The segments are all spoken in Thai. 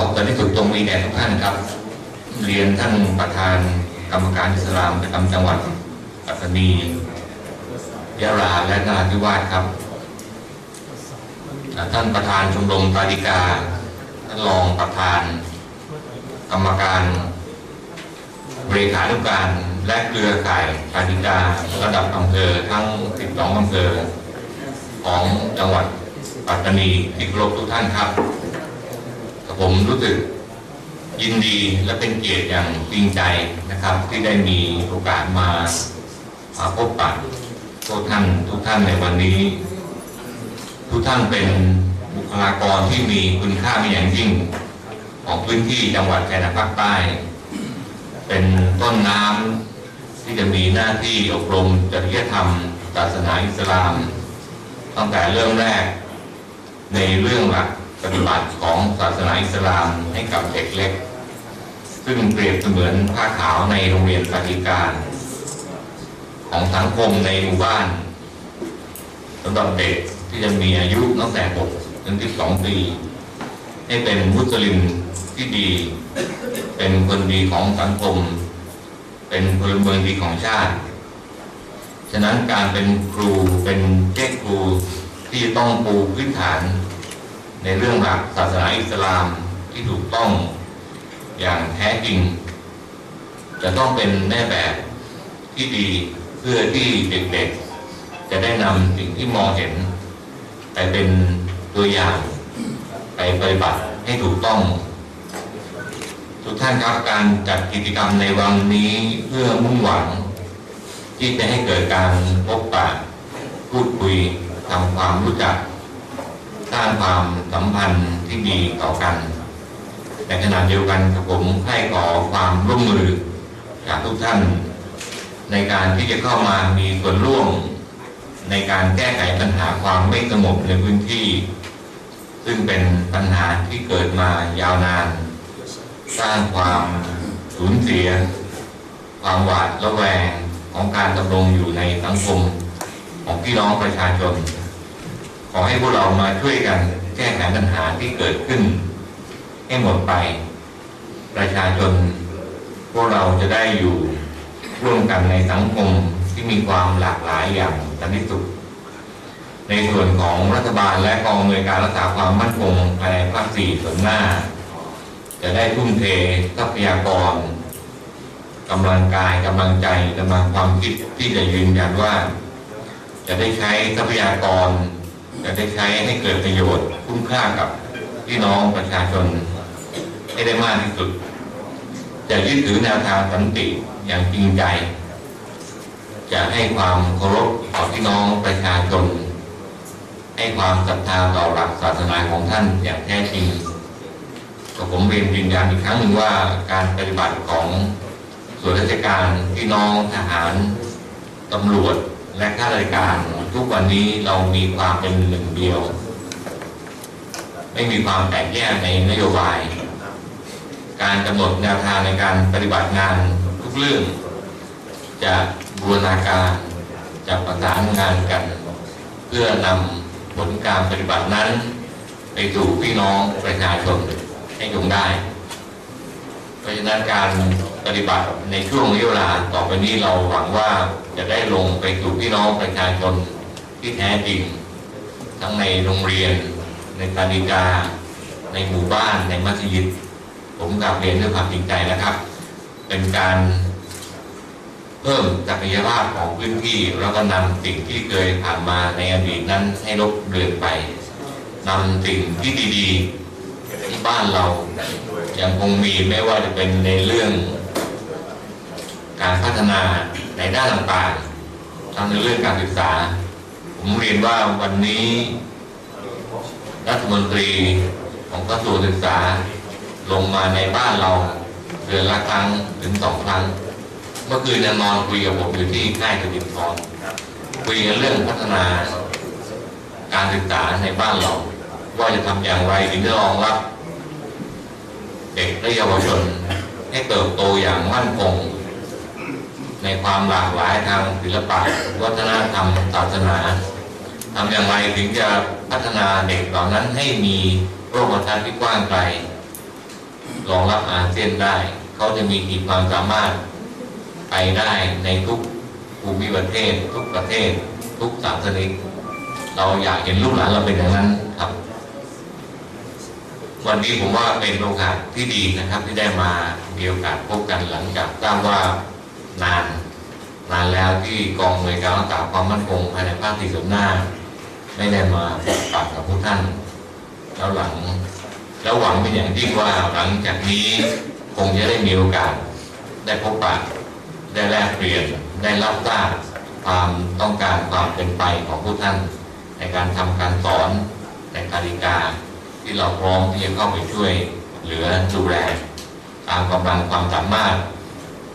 ขอเกิดที่สุดตรงมีแด่ทุกท่านครับ เรียนท่านประธานกรรมการอิสลามประจำจังหวัดปัตตานียะลาและนราธิวาสครับ ท่านประธานชมรมตาดิกา ท่านรองประธาน กรรมการบริขานุการและเครือข่ายตาดิการะดับอำเภอทั้ง 12อำเภอของจังหวัดปัตตานีที่ครพทุกท่านครับ ผมรู้สึกยินดีและเป็นเกียรติอย่างจริงใจนะครับ ที่ได้มีโอกาสมามาพบปะทุกท่านทุกท่านในวันนี้ ทุกท่านเป็นบุคลากรที่มีคุณค่าเป็นอย่างยิ่ง ของพื้นที่จังหวัดชายแดนภาคใต้ เป็นต้นน้ำที่จะมีหน้าที่อบรมจริยธรรมศาสนาอิสลาม ตั้งแต่เรื่องแรกในเรื่องหลัก ปฏิบัติของศาสนาอิสลามให้กับเด็กเล็ก ซึ่งเปรียบเสมือนผ้าขาวในโรงเรียนปฏิการ ของสังคมในหมู่บ้านสำหรับเด็กที่จะมีอายุตั้งแต่6ถึง12ปีให้เป็นมุสลิมที่ดี เป็นคนดีของสังคม เป็นพลเมืองดีของชาติ ฉะนั้นการเป็นครูเป็นเจ้ครูที่ต้องปูพื้นฐาน ในเรื่องหลักศาสนาอิสลามที่ถูกต้องอย่างแท้จริง จะต้องเป็นแม่แบบที่ดีเพื่อที่เด็กๆ จะได้นำสิ่งที่มองเห็น ไปเป็นตัวอย่างไปปฏิบัติให้ถูกต้อง ทุกท่านครับการจัดกิจกรรมในวันนี้เพื่อมุ่งหวัง ที่จะให้เกิดการพบปะพูดคุยทำความรู้จัก ร้างความสัมพันธ์ที่ดีต่อกันในขณะเดียวกันกับผมให้ขอความร่วมมือจากทุกท่าน ในการที่จะเข้ามามีส่วนร่วมในการแก้ไขปัญหาความไม่สงบในพื้นที่ ซึ่งเป็นปัญหาที่เกิดมายาวนาน สร้างความสูญเสีย ความหวาดระแวงของการดำรงอยู่ในสังคมของพี่น้องประชาชน ขอให้พวกเรามาช่วยกันแก้ไขปัญหาที่เกิดขึ้น ให้หมดไป ประชาชนพวกเราจะได้อยู่ร่วมกันในสังคมที่มีความหลากหลายอย่างสันติสุขในส่วนของรัฐบาลและกองอำนวยการรักษาความมั่นคงภายในภาคสี่ส่วนหน้า จะได้ทุ่มเททรัพยากรกำลังกายกำลังใจกำลังความคิดที่จะยืนยันว่า จะได้ใช้ทรัพยากร จะได้ใช้ให้เกิดประโยชน์คุ้มค่ากับพี่น้องประชาชนให้ได้มากที่สุด จะยึดถือแนวทางสันติอย่างจริงใจ จะให้ความเคารพต่อพี่น้องประชาชน ให้ความศรัทธาต่อหลักศาสนาของท่านอย่างแท้จริงก็ผมเรียนยืนยันอีกครั้งหนึ่งว่าการปฏิบัติของส่วนราชการพี่น้องทหารตำรวจและข้าราชการ ทุกวันนี้เรามีความเป็นหนึ่งเดียว ไม่มีความแตกแยกในนโยบาย การกำหนดแนวทางในการปฏิบัติงานทุกเรื่อง จะบูรณาการจะประสานงานกัน เพื่อนำผลการปฏิบัตินั้น ไปสู่พี่น้องประชาชนให้ยงได้ เพราะฉะนั้นการปฏิบัติในช่วงเวลาต่อไปนี้เราหวังว่าจะได้ลงไปสู่พี่น้องประชาชน ที่แท้จริง ทั้งในโรงเรียน ในการิกา ในหมู่บ้านในมัสยิดผมกลับเรียนด้วยความจริงใจนะครับ เป็นการเพิ่มศักยภาพของพื้นที่แล้วก็นำสิ่งที่เคยผ่านมาในอดีตนั้นให้ลบเลือนไปนำสิ่งที่ดีๆที่บ้านเรายังคงมีไม่ว่าจะเป็นในเรื่องการพัฒนาในด้านต่างๆทั้งในเรื่องการศึกษา ผมเรียนว่าวันนี้ รัฐมนตรีของกระทรวงศึกษาลงมาในบ้านเราเดือนละครั้งถึงสองครั้ง เมื่อคืนนอนคุยกับผมอยู่ที่ค่ายกบินทรคุยกันเรื่องพัฒนาการศึกษาในบ้านเรา ว่าจะทำอย่างไรถึงจะรองรับ เด็กและเยาวชนให้เติบโตอย่างมั่นคง ในความหลากหลายทางศิลปะวัฒนธรรมศาสนาทำอย่างไรถึงจะพัฒนาเด็กเหล่านั้นให้มีโลกทัศน์ที่กว้างไกลรองรับอาเซียนได้ เขาจะมีขีดความสามารถไปได้ในทุกภูมิประเทศ ทุกประเทศ ทุกศาสนิกเราอยากเห็นลูกหลานเราเป็นอย่างนั้นครับ วันนี้ผมว่าเป็นโอกาสที่ดีนะครับ ที่ได้มามีโอกาสพบกันหลังจากทราบว่า นานนานแล้วที่กองหน่วยการรักษาความมั่นคงภายในภาคที่สุดหน้า ไม่ได้มาพบปะกับผู้ท่าน แล้วหลังแล้วหวังเป็นอย่างยิ่งว่าหลังจากนี้คงจะได้มีโอกาส ได้พบปะได้แลกเปลี่ยนได้รับทราบความต้องการความเป็นไปของผู้ท่าน ในการทำการสอนในการิกาที่เราพร้อมที่จะเข้าไปช่วยเหลือดูแลตามกำลังความสามารถ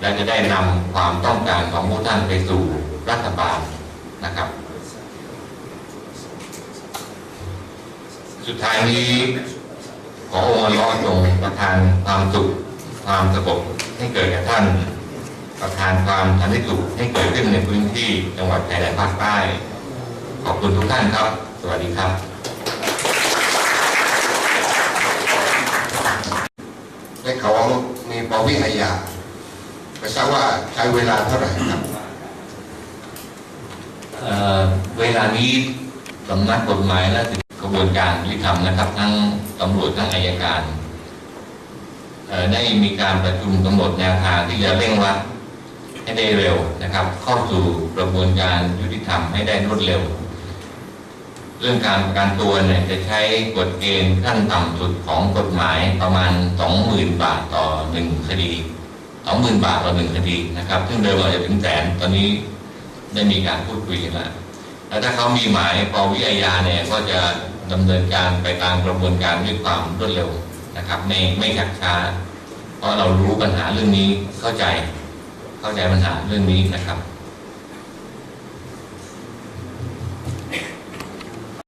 และจะได้นำความต้องการของผู้ท่านไปสู่รัฐบาลนะครับ สุดท้ายนี้ขอองค์อัลอฮ์ทรงประทานความสุขความสงบให้เกิดแก่ท่าน ประทานความสันติสุขให้เกิดขึ้นในพื้นที่จังหวัดชายแดนภาคใต้ ขอบคุณทุกท่านครับ สวัสดีครับได้เขาวว่ามีปวิอาญา ไม่ทราบว่าใช้เวลาเท่าไหร่ครับเวลานี้สำนักกฎหมายและกระบวนการยุติธรรมนะครับ ทั้งตำรวจทั้งอายการได้มีการประชุมกำหนดแนวทางที่จะเร่งรัดให้ได้เร็วนะครับ เข้าสู่กระบวนการยุติธรรมให้ได้รวดเร็ว เรื่องการประกันตัวเนี่ยจะใช้กฎเกณฑ์ขั้นต่ำสุดของกฎหมายประมาณ 20,000 บาทต่อ 1 คดี สองหมื่นบาทต่อหนึ่งคดีนะครับ ซึ่งเดิมเราจะถึงแสนตอนนี้ได้มีการพูดคุยกันแล้วแล้วถ้าเขามีหมายปวิอาญาเนี่ยก็จะดำเนินการไปตามกระบวนการด้วยความรวดเร็วนะครับ ไม่ไม่ชักช้า เพราะเรารู้ปัญหาเรื่องนี้เข้าใจ เข้าใจปัญหาเรื่องนี้นะครับ